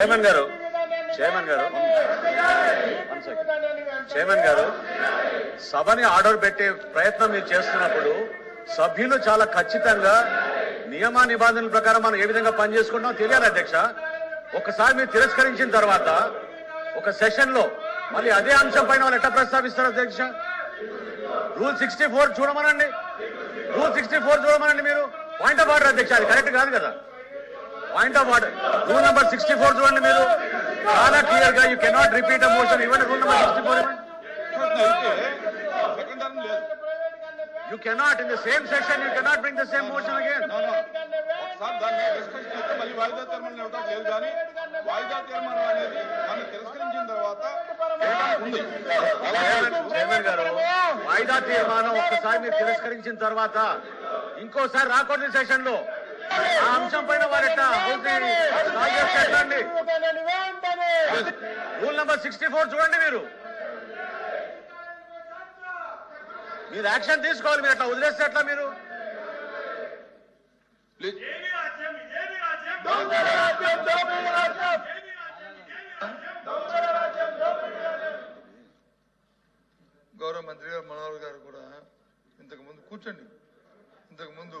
Chairman గారు chairman గారు. Chairman గారు సభని ఆర్డర్ పెట్టే ప్రయత్నం మీరు చేస్తున్నప్పుడు సభ్యులు చాలా ఖచ్చితంగా నియమ నిబంధనల ప్రకారం మనం ఏ విధంగా పనిచేసుకుంటామో తెలియాలి అధ్యక్ష. ఒకసారి మీరు తిరస్కరించిన తర్వాత ఒక సెషన్లో మళ్ళీ అదే అంశం పైన వాళ్ళు ఎట్లా ప్రస్తావిస్తారు అధ్యక్ష? రూల్ సిక్స్టీ ఫోర్ చూడమనండి. రూల్ సిక్స్టీ ఫోర్ చూడమనండి మీరు. పాయింట్ ఆఫ్ ఆర్డర్ అధ్యక్ష అది కరెక్ట్ కాదు కదా. Point of order rule number sixty four చూడండి మీరు. చాలా క్లియర్గా you cannot repeat a motion ఇవ్వండి rule number sixty four you cannot in the same session you cannot bring the same motion again దాన్ని మళ్ళీ వాయిదా తీర్మానం ఇవ్వటం లేదు కానీ వాయిదా తీర్మానం అనేది మనం తిరస్కరించిన తర్వాత చేయడానికి ఉంది చైర్మన్ గారు వాయిదా తీర్మానం ఒక్కసారి మీరు తిరస్కరించిన తర్వాత ఇంకోసారి రాకూడదు సెషన్లో. ఆ అంశం పైన వారు ఎట్లా సాల్వ్ చేస్తే ఎట్లా అండి రూల్ నెంబర్ సిక్స్టీ ఫోర్ చూడండి మీరు. మీరు యాక్షన్ తీసుకోవాలి మీరు అట్లా వదిలేస్తే ఎట్లా మీరు? గౌరవ మంత్రి గారు మనోహర్ గారు కూడా ఇంతకు ముందు కూర్చోండి. ఇంతకు ముందు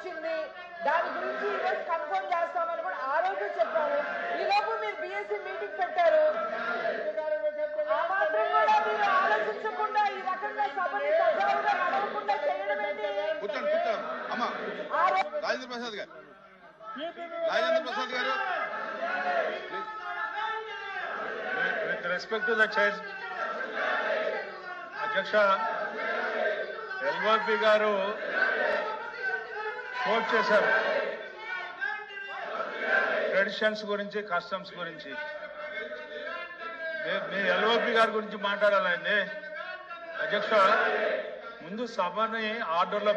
వచ్చింది. దాని గురించి ఈరోజు కన్ఫర్మ్ చేస్తామని కూడా ఆ రోజు చెప్పాము ఈ లోపు మీరు బిఎస్సీ మీటింగ్ పెట్టారు. ఆ మాత్రం కూడా మీరు ఆలోచించకుండా ఈ రకంగా సభని సజావుగా నడవకుండా చేయడం ఏంటి? రోజు రాజేంద్ర ప్రసాద్ గారు. రాజేంద్ర ప్రసాద్ గారు. Respect to the chair, అధ్యక్ష ఎల్ఓపి గారు కోట్ చేశారు. ట్రెడిషన్స్ గురించి కస్టమ్స్ గురించి. మీ- మీ ఎల్ఓపి గారి గురించి మాట్లాడాలండి. అధ్యక్ష ముందు సభని ఆర్డర్లో